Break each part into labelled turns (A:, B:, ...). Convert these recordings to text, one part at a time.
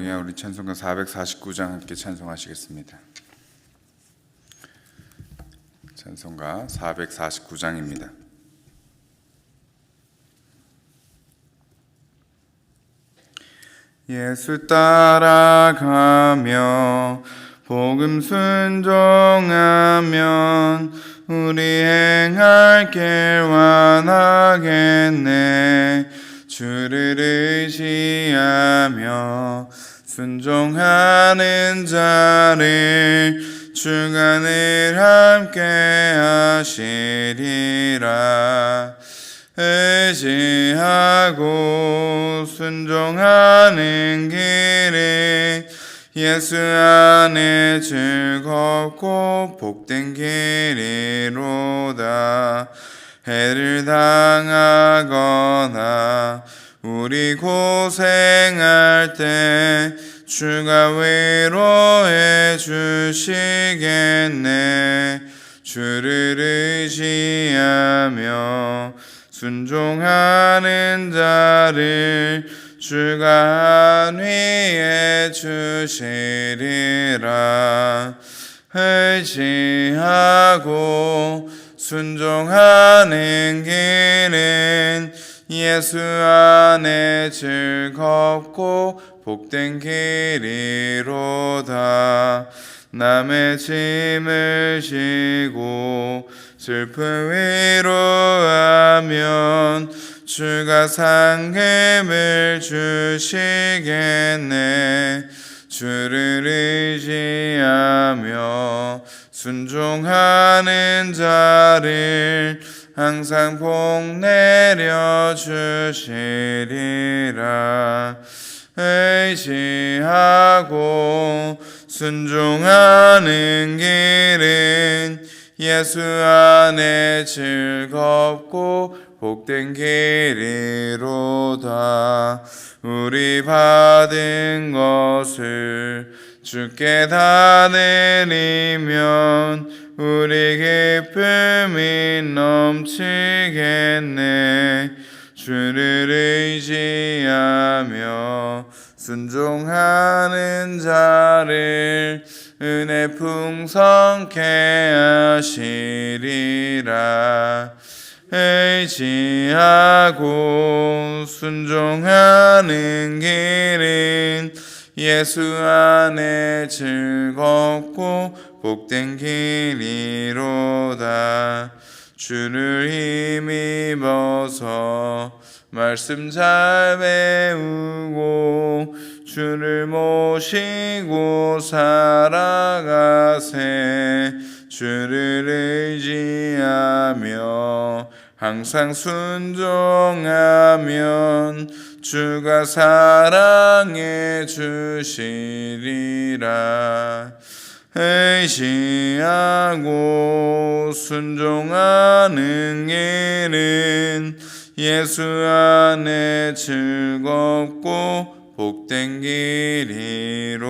A: 할렐루야 우리 찬송가 449장 함께 찬송하시겠습니다. 찬송가 449장입니다. 예수 따라가며 복음 순종하면 우리 행할 길 완하겠네 주를 의지하며 순종하는 자를 늘 함께 하시리라. 의지하고 순종하는 길이 예수 안에 즐겁고 복된 길이로다 해를 당하거나 우리 고생할 때 주가 위로해 주시겠네. 주를 의지하며 순종하는 자를 주가 안위해 주시리라. 의지하고 순종하는 길은 예수 안에 즐겁고 복된 길이로다. 남의 짐을 지고 슬픔 위로하면 주가 상급을 주시겠네. 주를 의지하며 순종하는 자를 항상 복 내려 주시리라. 의지하고 순종하는 길은 예수 안에 즐겁고 복된 길이로다. 우리 받은 것을 주께 다 드리면 우리 기쁨이 넘치겠네. 주를 의지하며 순종하는 자를 은혜 풍성케 하시리라. 의지하고 순종하는 길은 예수 안에 즐겁고 복된 길이로다. 주를 힘입어서 말씀 잘 배우고 주를 모시고 살아가세. 주를 의지하며 항상 순종하면 주가 사랑해 주시리라. 의지하고 순종하는 길은 예수 안에 즐겁고 복된 길이로다.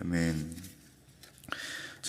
A: 아멘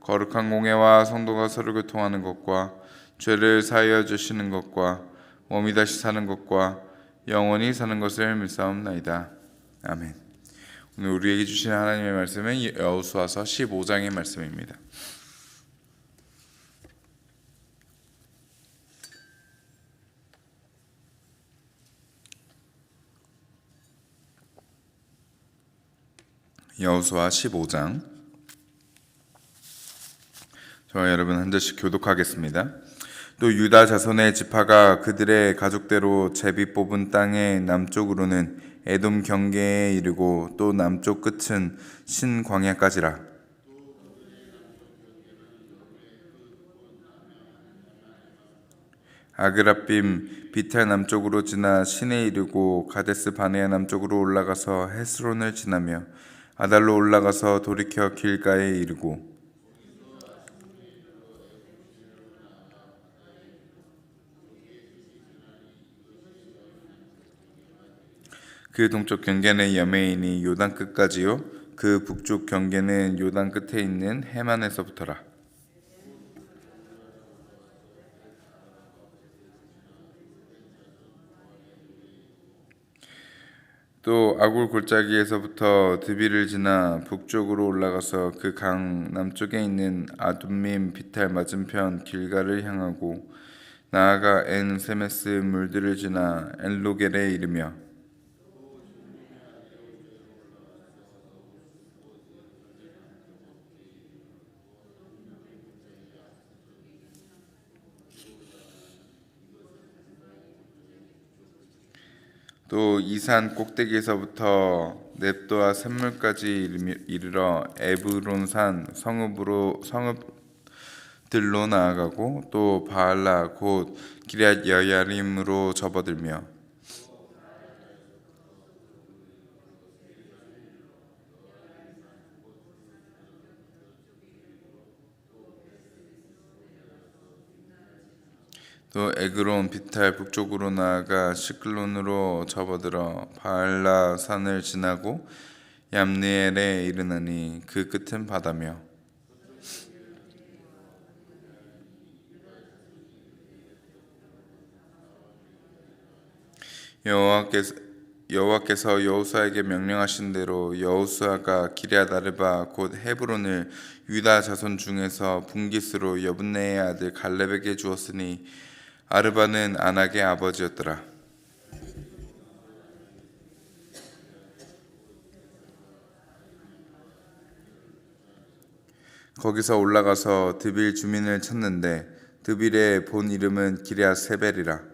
A: 거룩한 공예와 성도가 서로 교통하는 것과 죄를 사하여 주시는 것과 몸이 다시 사는 것과 영원히 사는 것을 믿사옵나이다. 아멘. 오늘 우리에게 주신 하나님의 말씀은 여호수아서 15장의 말씀입니다. 여호수아 15장 저와 여러분 한 절씩 교독하겠습니다. 또 유다 자손의 지파가 그들의 가족대로 제비 뽑은 땅의 남쪽으로는 에돔 경계에 이르고 또 남쪽 끝은 신광야까지라. 아그라빔 비탈 남쪽으로 지나 신에 이르고 가데스 바네아 남쪽으로 올라가서 헤스론을 지나며 아달로 올라가서 돌이켜 길가에 이르고 그 동쪽 경계는 여메인이 요단 끝까지요. 그 북쪽 경계는 요단 끝에 있는 해만에서부터라. 또 아굴 골짜기에서부터 드비를 지나 북쪽으로 올라가서 그 강 남쪽에 있는 아둠밈 비탈 맞은편 길가를 향하고 나아가 엔 세메스 물들을 지나 엘로겔에 이르며 또 이산 꼭대기에서부터 넵도아 샘물까지 이르러 에브론산 성읍으로 성읍들로 나아가고 또 바알라 곧 기럇 여야림으로 접어들며 또 에그론 비탈 북쪽으로 나아가 시클론으로 접어들어 바알라 산을 지나고 얌니엘에 이르나니 그 끝은 바다며. 여호와께서 여호와께서 여호수아에게 명령하신 대로 여호수아가 기럇 아르바 곧 헤브론을 유다 자손 중에서 분깃으로 여분네의 아들 갈렙에게 주었으니 아르바는 아낙의 아버지였더라. 거기서 올라가서 드빌 주민을 찾는데 드빌의 본 이름은 기럇 세벨이라.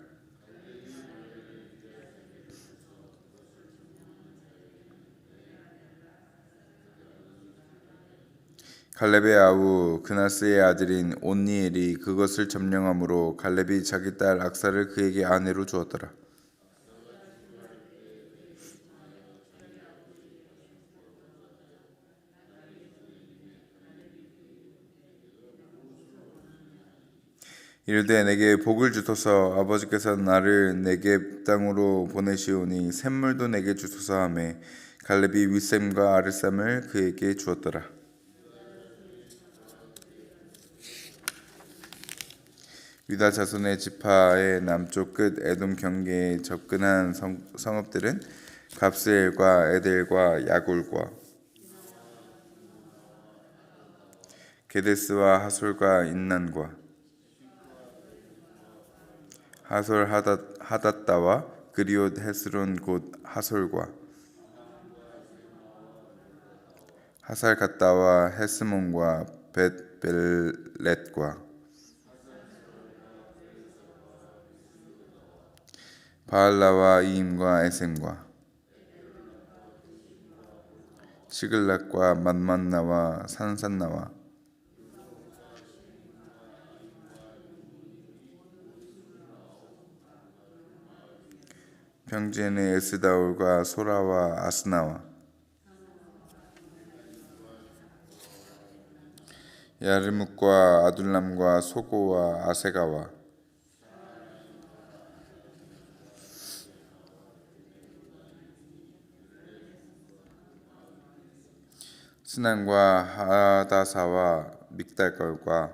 A: 갈렙의 아우 그나스의 아들인 온니엘이 그것을 점령함으로 갈렙이 자기 딸 악사를 그에게 아내로 주었더라. 이르되 내게 복을 주소서 아버지께서 나를 내게 땅으로 보내시오니 샘물도 내게 주소서 하매 갈렙이 윗샘과 아랫샘을 그에게 주었더라. 유다 자손의 지파의 남쪽 끝 에돔 경계에 접근한 성, 성읍들은 갑스엘과 에델과 야굴과 게데스와 하솔과 인난과 하솔 하닷, 하닷다와 그리옷 헤스론 곧 하솔과 하살 갔다와 헤스몬과 벳벨렛과 바알라와 이임과 에셈과 시글락과 만만나와 산산나와 평지에는 에스다올과 소라와 아스나와 야르묵과 아둘람과 소고와 아세가와 스난과 하다사와 믹달걸과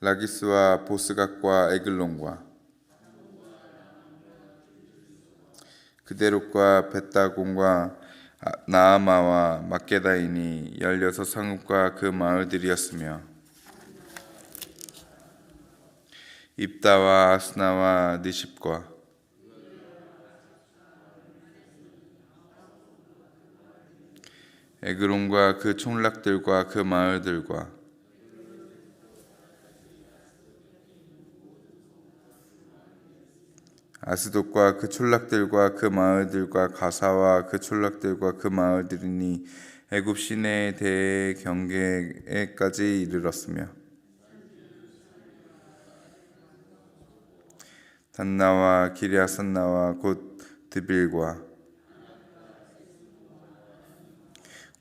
A: 라기스와 보스각과 에글론과 그대롯과 벳다곤과 아- 나아마와 막게다인이 열여섯 성읍과 그 마을들이었으며 입다와 아스나와 니십과 에그론과 그 총락들과 그 마을들과 아스돗과 그 촌락들과 그 마을들과 가사와 그 촌락들과 그 마을들이니 애굽 시내에 대해 경계에까지 이르렀으며 단나와 기리아산나와 곧 드빌과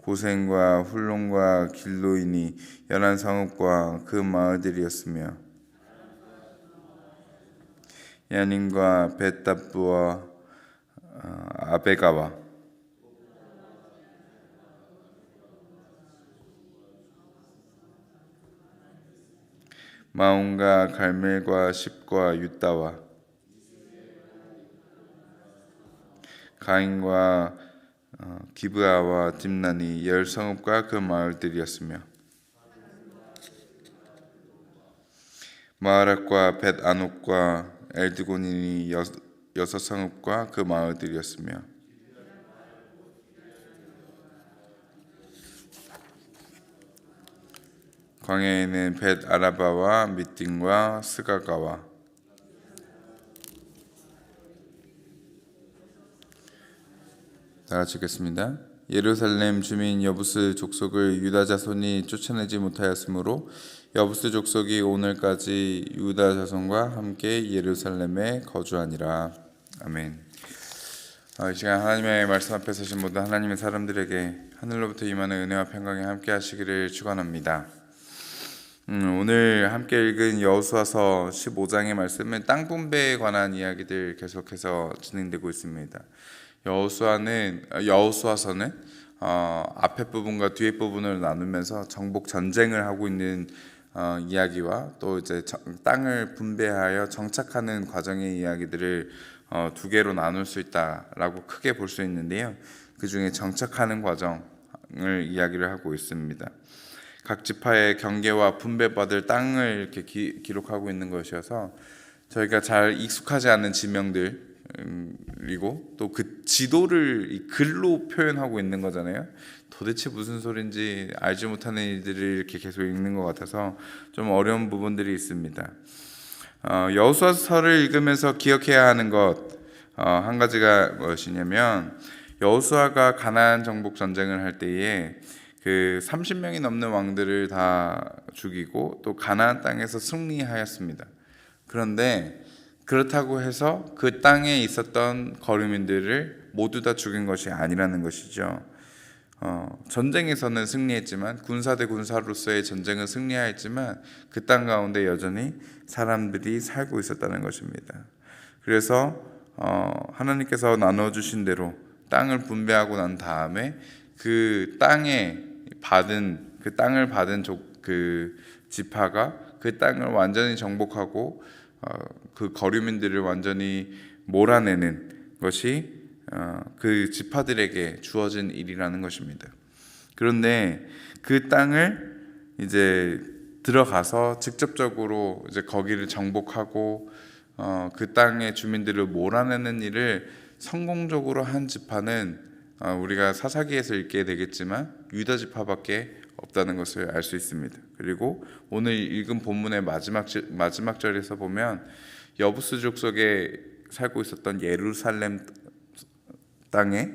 A: 고센과 훌론과 길로이니 연한 성읍과 그 마을들이었으며 야닌과 벳답부와 어, 아베가와 마온과 갈멜과 십과 유다와 가인과 어, 기브아와 딥난이 열 성읍과 그 마을들이었으며 마하락과 벳 아녹과 엘드고닌이 여, 여섯 성읍과 그 마을들이었으며 광야에는 벳 아라바와 미팅과 스가가와 다 같이 읽겠습니다. 예루살렘 주민 여부스 족속을 유다 자손이 쫓아내지 못하였으므로 여부스 족속이 오늘까지 유다 자손과 함께 예루살렘에 거주하니라. 아멘. 어, 이 시간 하나님의 말씀 앞에 서신 모든 하나님의 사람들에게 하늘로부터 임하는 은혜와 평강이 함께 하시기를 축원합니다. 음, 오늘 함께 읽은 여호수아서 15장의 말씀은 땅 분배에 관한 이야기들 계속해서 진행되고 있습니다. 여호수아는 여호수아서는 어, 앞에 부분과 뒤에 부분을 나누면서 정복 전쟁을 하고 있는 어, 이야기와 또 이제 정- 땅을 분배하여 정착하는 과정의 이야기들을 어, 두 개로 나눌 수 있다라고 크게 볼 수 있는데요. 그 중에 정착하는 과정을 이야기를 하고 있습니다. 각 지파의 경계와 분배받을 땅을 이렇게 기, 기록하고 있는 것이어서 저희가 잘 익숙하지 않은 지명들 음, 그리고 또 그 지도를 이 글로 표현하고 있는 거잖아요. 도대체 무슨 소린지 알지 못하는 일들을 이렇게 계속 읽는 것 같아서 좀 어려운 부분들이 있습니다. 어, 여호수아서를 읽으면서 기억해야 하는 것한 가지가 무엇이냐면 여호수아가 가나안 정복 전쟁을 할 때에 그 30명이 넘는 왕들을 다 죽이고 또 가나안 땅에서 승리하였습니다. 그런데 그렇다고 해서 그 땅에 있었던 거류민들을 모두 다 죽인 것이 아니라는 것이죠. 어, 전쟁에서는 승리했지만 군사 대 군사로서의 전쟁은 승리하였지만 그 땅 가운데 여전히 사람들이 살고 있었다는 것입니다. 그래서 어, 하나님께서 나눠 주신 대로 땅을 분배하고 난 다음에 그 땅에 받은 그 땅을 받은 족, 그 지파가 그 땅을 완전히 정복하고 어, 그 거류민들을 완전히 몰아내는 것이 어, 그 지파들에게 주어진 일이라는 것입니다. 그런데 그 땅을 이제 들어가서 직접적으로 이제 거기를 정복하고 어, 그 땅의 주민들을 몰아내는 일을 성공적으로 한 지파는 어, 우리가 사사기에서 읽게 되겠지만 유다 지파밖에 없다는 것을 알 수 있습니다. 그리고 오늘 읽은 본문의 마지막 절- 마지막 절에서 보면 여부스 족 속에 살고 있었던 예루살렘 땅에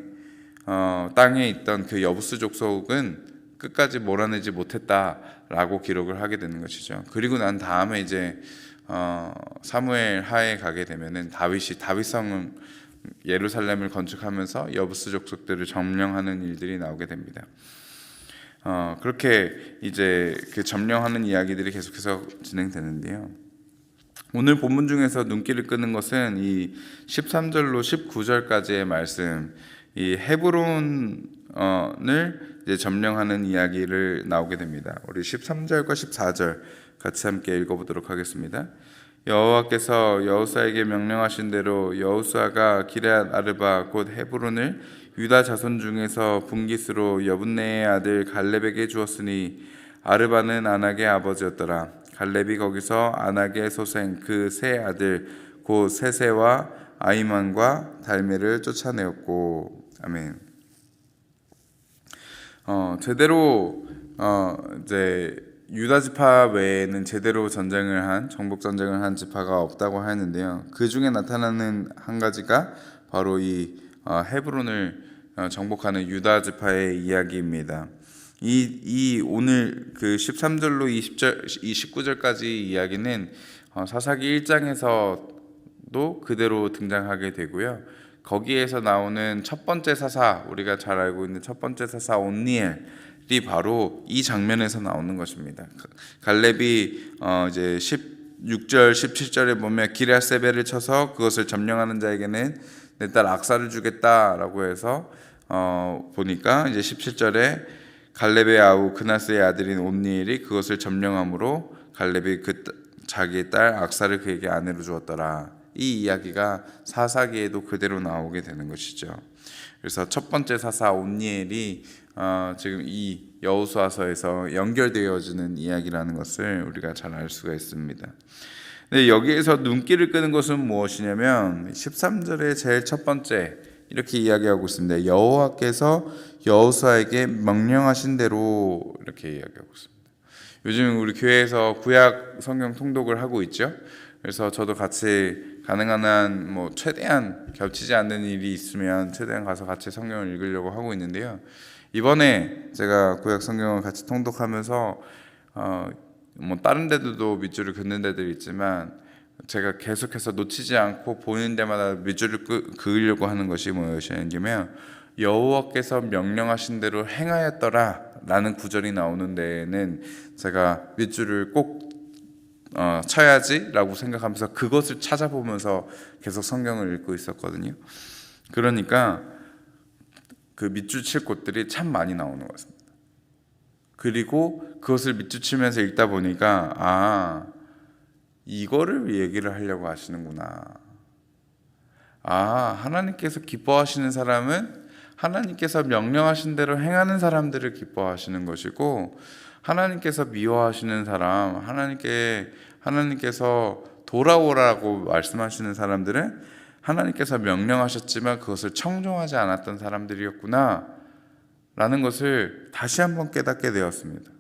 A: 어, 땅에 있던 그 여부스 족 속은 끝까지 몰아내지 못했다라고 기록을 하게 되는 것이죠. 그리고 난 다음에 이제 어, 사무엘 하에 가게 되면은 다윗이 다윗성은 예루살렘을 건축하면서 여부스 족 속들을 점령하는 일들이 나오게 됩니다. 어, 그렇게 이제 그 점령하는 이야기들이 계속해서 진행되는데요. 오늘 본문 중에서 눈길을 끄는 것은 이 13절로 19절까지의 말씀, 이 헤브론을 점령하는 이야기를 나오게 됩니다. 우리 13절과 14절 같이 함께 읽어보도록 하겠습니다. 여호와께서 여호수아에게 명령하신 대로 여호수아가 기럇 아르바 곧 헤브론을 유다 자손 중에서 분깃으로 여분네의 아들 갈렙에게 주었으니 아르바는 아낙의 아버지였더라. 갈렙이 거기서 아낙의 소생 그 세 아들 곧 세세와 아이만과 달메를 쫓아내었고 아멘. 어 제대로 어 이제 유다 지파 외에는 제대로 전쟁을 한 정복 전쟁을 한 지파가 없다고 하였는데요. 그 중에 나타나는 한 가지가 바로 이 어, 헤브론을 어, 정복하는 유다 지파의 이야기입니다. 이, 이 오늘 그 13절로 20절, 29절까지 이야기는 어, 사사기 1장에서 도 그대로 등장하게 되고요. 거기에서 나오는 첫 번째 사사 우리가 잘 알고 있는 첫 번째 사사 온니엘이 바로 이 장면에서 나오는 것입니다. 갈렙이 어 이제 16절 17절에 보면 기랴세베를 쳐서 그것을 점령하는 자에게는 내 딸 악사를 주겠다라고 해서 어 보니까 이제 17절에 갈렙의 아우 그나스의 아들인 온니엘이 그것을 점령함으로 갈렙이 그 따- 자기의 딸 악사를 그에게 아내로 주었더라. 이 이야기가 사사기에도 그대로 나오게 되는 것이죠. 그래서 첫 번째 사사 온니엘이 어, 지금 이 여호수아서에서 연결되어지는 이야기라는 것을 우리가 잘 알 수가 있습니다. 근데 여기에서 눈길을 끄는 것은 무엇이냐면 13절의 제일 첫 번째 이렇게 이야기하고 있습니다. 여호와께서 여호수아에게 명령하신 대로 이렇게 이야기하고 있습니다. 요즘 우리 교회에서 구약 성경 통독을 하고 있죠. 그래서 저도 같이 가능한 한 뭐 최대한 겹치지 않는 일이 있으면 최대한 가서 같이 성경을 읽으려고 하고 있는데요. 이번에 제가 구약 성경을 같이 통독하면서 어, 뭐 다른 데들도 밑줄을 긋는 데들이 있지만 제가 계속해서 놓치지 않고 보는 데마다 밑줄을 끄, 그으려고 하는 것이 무엇이냐면 여호와께서 명령하신 대로 행하였더라라는 구절이 나오는 데에는 제가 밑줄을 꼭 어, 쳐야지라고 생각하면서 그것을 찾아보면서 계속 성경을 읽고 있었거든요. 그러니까 그 밑줄 칠 곳들이 참 많이 나오는 것 같습니다. 그리고 그것을 밑줄 치면서 읽다 보니까 아 이거를 얘기를 하려고 하시는구나. 아 하나님께서 기뻐하시는 사람은 하나님께서 명령하신 대로 행하는 사람들을 기뻐하시는 것이고 하나님께서 미워하시는 사람, 하나님께 하나님께서 돌아오라고 말씀하시는 사람들은 하나님께서 명령하셨지만 그것을 청종하지 않았던 사람들이었구나. 라는 것을 다시 한번 깨닫게 되었습니다.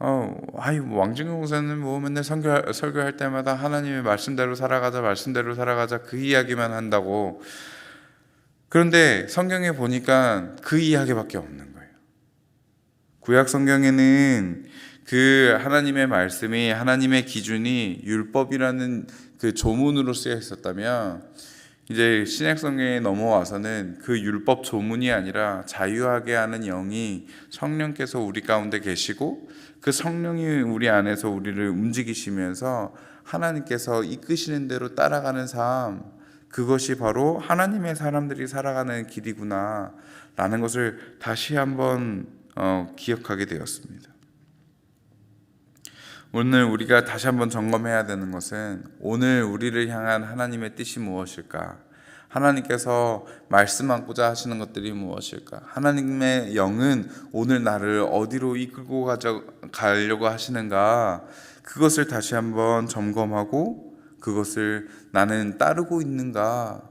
A: 어, 아유, 왕중경 목사는 뭐 맨날 설교, 설교할 때마다 하나님의 말씀대로 살아가자, 말씀대로 살아가자, 그 이야기만 한다고. 그런데 성경에 보니까 그 이야기밖에 없는 거예요. 구약 성경에는 그 하나님의 말씀이 하나님의 기준이 율법이라는 그 조문으로 쓰여 있었다면 이제 신약 성경에 넘어와서는 그 율법 조문이 아니라 자유하게 하는 영이 성령께서 우리 가운데 계시고 그 성령이 우리 안에서 우리를 움직이시면서 하나님께서 이끄시는 대로 따라가는 삶 그것이 바로 하나님의 사람들이 살아가는 길이구나 라는 것을 다시 한번 어, 기억하게 되었습니다. 오늘 우리가 다시 한번 점검해야 되는 것은 오늘 우리를 향한 하나님의 뜻이 무엇일까? 하나님께서 말씀하고자 하시는 것들이 무엇일까? 하나님의 영은 오늘 나를 어디로 이끌고 가려고 하시는가? 그것을 다시 한번 점검하고 그것을 나는 따르고 있는가?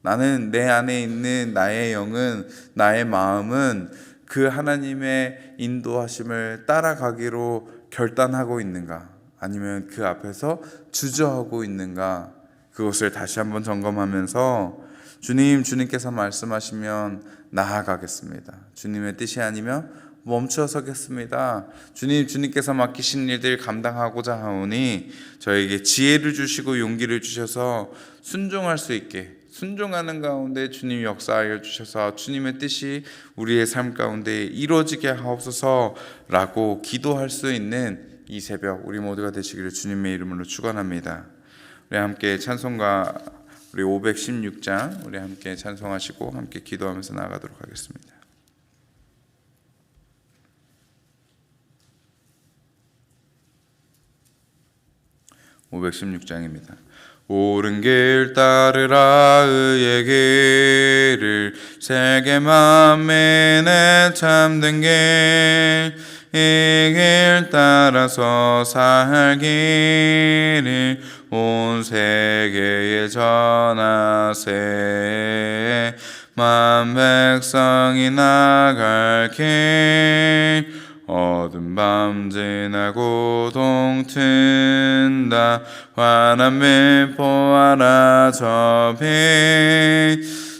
A: 나는 내 안에 있는 나의 영은 나의 마음은 그 하나님의 인도하심을 따라가기로 결단하고 있는가? 아니면 그 앞에서 주저하고 있는가? 그것을 다시 한번 점검하면서 주님, 주님께서 말씀하시면 나아가겠습니다. 주님의 뜻이 아니면 멈춰 서겠습니다. 주님, 주님께서 맡기신 일들 감당하고자 하오니 저에게 지혜를 주시고 용기를 주셔서 순종할 수 있게 순종하는 가운데 주님 역사하여 주셔서 주님의 뜻이 우리의 삶 가운데 이루어지게 하옵소서라고 기도할 수 있는 이 새벽 우리 모두가 되시기를 주님의 이름으로 축원합니다. 우리 함께 찬송가 우리 516장 우리 함께 찬송하시고 함께 기도하면서 나아가도록 하겠습니다. (516장입니다) 옳은 길 따르라 의의 길을 세계 만민의 참된 길 이 길 따라서 살기를 온 세계에 전하세. 만 백성이 나갈 길 어둠 밤 지나고 동튼다. 환한 빛 보아라 저빛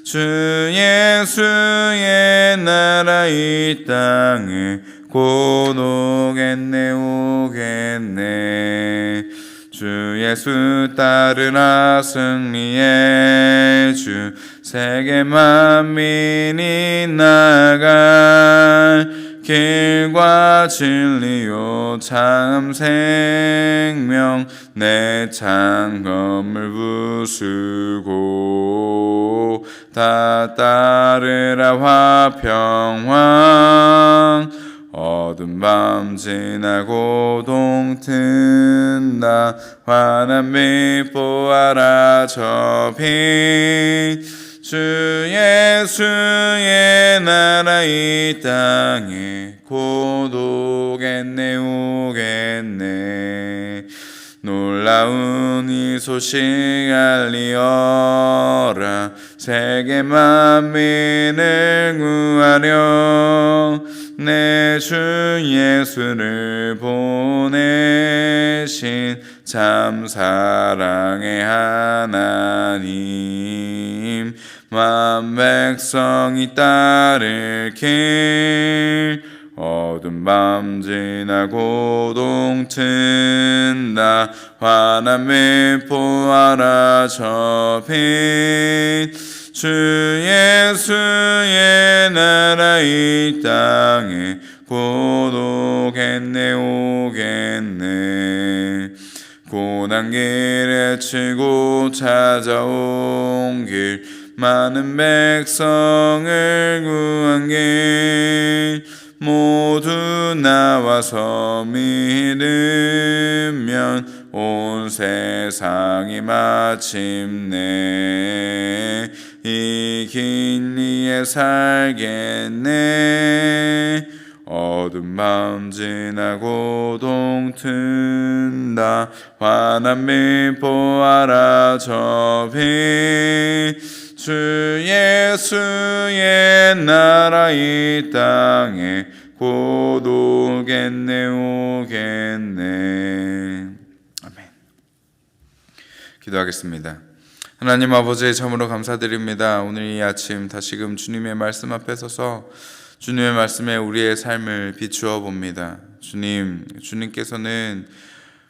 A: 주 예수의 나라 이 땅에 곧 오겠네 오겠네. 주 예수 따르라 승리의 주 세계 만민이 나갈 길과 진리요 참 생명 내 창검을 부수고 다 따르라 화평왕. 어둠 밤 지나고 동튼다 환한 빛 보아라 저빛 주 예수의 나라 이 땅에 곧 오겠네 오겠네. 놀라운 이 소식 알리어라. 세계 만민을 구하려. 내 주 예수를 보내신 참 사랑의 하나님 만 백성이 따를 길 어둠 밤 지나 고 동튼다. 환한 빛 보아라 저빛 주 예수의 나라 이 땅에 곧 오겠네 오겠네. 고난 길에 치고 찾아온 길 많은 백성을 구한 길 모두 나와서 믿으면 온 세상이 마침내 이 길리에 살겠네. 어둠 밤 지나고 동튼다. 환한 빛 보아라 저빛 주 예수의 나라 이 땅에 곧 오겠네 오겠네. 아멘. 기도하겠습니다. 하나님 아버지 참으로 감사드립니다. 오늘 이 아침 다시금 주님의 말씀 앞에 서서 주님의 말씀에 우리의 삶을 비추어 봅니다. 주님, 주님께서는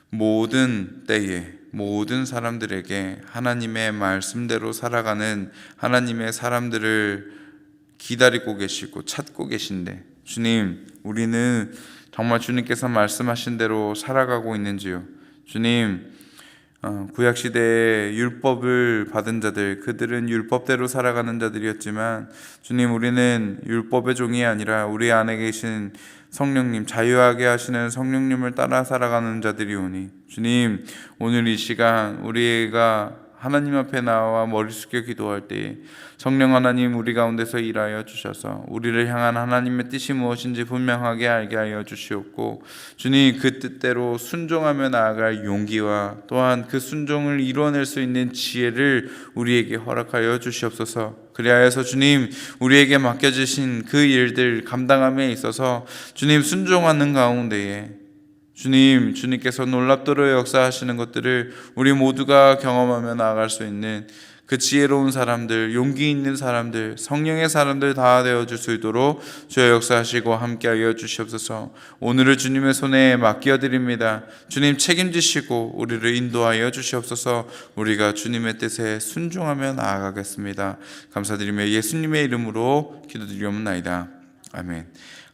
A: 모든 때에 모든 사람들에게 하나님의 말씀대로 살아가는 하나님의 사람들을 기다리고 계시고 찾고 계신데 주님, 우리는 정말 주님께서 말씀하신 대로 살아가고 있는지요? 주님, 어, 구약 시대에 율법을 받은 자들 그들은 율법대로 살아가는 자들이었지만 주님 우리는 율법의 종이 아니라 우리 안에 계신 성령님 자유하게 하시는 성령님을 따라 살아가는 자들이 오니 주님 오늘 이 시간 우리가 하나님 앞에 나와 머리 숙여 기도할 때 성령 하나님 우리 가운데서 일하여 주셔서 우리를 향한 하나님의 뜻이 무엇인지 분명하게 알게 하여 주시옵고 주님 그 뜻대로 순종하며 나아갈 용기와 또한 그 순종을 이루어낼 수 있는 지혜를 우리에게 허락하여 주시옵소서. 그리하여서 주님 우리에게 맡겨주신 그 일들 감당함에 있어서 주님 순종하는 가운데에 주님, 주님께서 놀랍도록 역사하시는 것들을 우리 모두가 경험하며 나아갈 수 있는 그 지혜로운 사람들, 용기 있는 사람들, 성령의 사람들 다 되어 줄 수 있도록 주여 역사하시고 함께하여 주시옵소서. 오늘을 주님의 손에 맡겨 드립니다. 주님 책임지시고 우리를 인도하여 주시옵소서. 우리가 주님의 뜻에 순종하며 나아가겠습니다. 감사드리며 예수님의 이름으로 기도드리옵나이다. 아멘.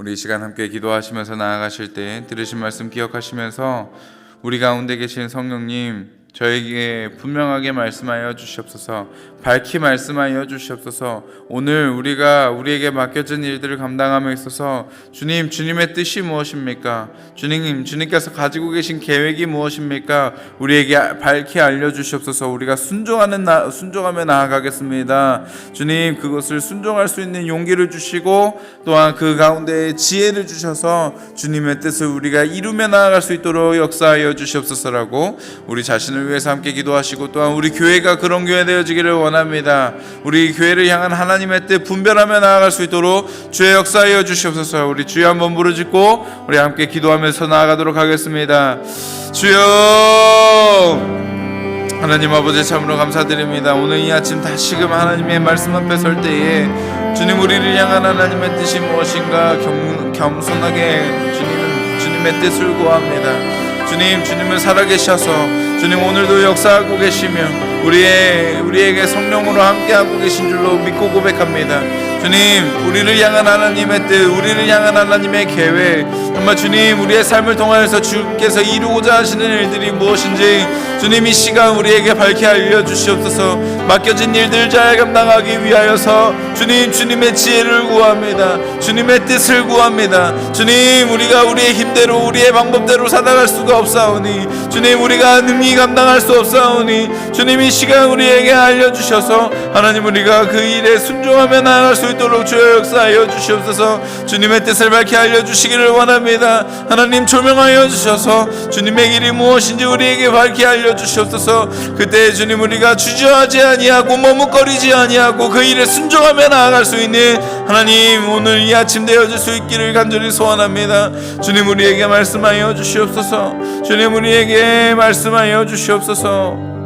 A: 우리 이 시간 함께 기도하시면서 나아가실 때 들으신 말씀 기억하시면서 우리 가운데 계신 성령님 저에게 분명하게 말씀하여 주시옵소서. 밝히 말씀하여 주시옵소서. 오늘 우리가 우리에게 맡겨진 일들을 감당함에 있어서 주님 주님의 뜻이 무엇입니까? 주님 주님께서 가지고 계신 계획이 무엇입니까? 우리에게 밝히 알려 주시옵소서. 우리가 순종하는 나, 순종하며 나아가겠습니다. 주님 그것을 순종할 수 있는 용기를 주시고 또한 그 가운데 지혜를 주셔서 주님의 뜻을 우리가 이루며 나아갈 수 있도록 역사하여 주시옵소서라고 우리 자신을 당신을 위해서 함께 기도하시고 또한 우리 교회가 그런 교회 되어지기를 원합니다. 우리 교회를 향한 하나님의 뜻 분별하며 나아갈 수 있도록 주의 역사하여 주시옵소서. 우리 주여 한번 부르짖고 우리 함께 기도하면서 나아가도록 하겠습니다. 주여 하나님 아버지 참으로 감사드립니다. 오늘 이 아침 다시금 하나님의 말씀 앞에 설 때에 주님 우리를 향한 하나님의 뜻이 무엇인가 겸, 겸손하게 주님 주님의 뜻을 구합니다. 주님 주님은 살아계셔서 주님 오늘도 역사하고 계시며 우리의 우리에게 성령으로 함께하고 계신 줄로 믿고 고백합니다. 주님 우리를 향한 하나님의 뜻 우리를 향한 하나님의 계획. 정말 주님 우리의 삶을 통하여서 주께서 이루고자 하시는 일들이 무엇인지 주님 이 시간 우리에게 밝히 알려주시옵소서. 맡겨진 일들 잘 감당하기 위하여서 주님 주님의 지혜를 구합니다. 주님의 뜻을 구합니다. 주님 우리가 우리의 힘대로 우리의 방법대로 살아갈 수가 없사오니 주님 우리가 능히 감당할 수 없사오니 주님 이 시간 우리에게 알려주셔서 하나님 우리가 그 일에 순종하며 나아갈 수 있도록 주여 역사하여 주시옵소서. 주님의 뜻을 밝히 알려주시기를 원합니다. 하나님 조명하여 주셔서 주님의 길이 무엇인지 우리에게 밝히 알려주시옵소서. 그때 주님 우리가 주저하지 아니하고 머뭇거리지 아니하고 그 일에 순종하며 나아갈 수 있는 하나님 오늘 이 아침 되어질 수 있기를 간절히 소원합니다. 주님 우리에게 말씀하여 주시옵소서. 주님 우리에게 말씀하여 주시옵소서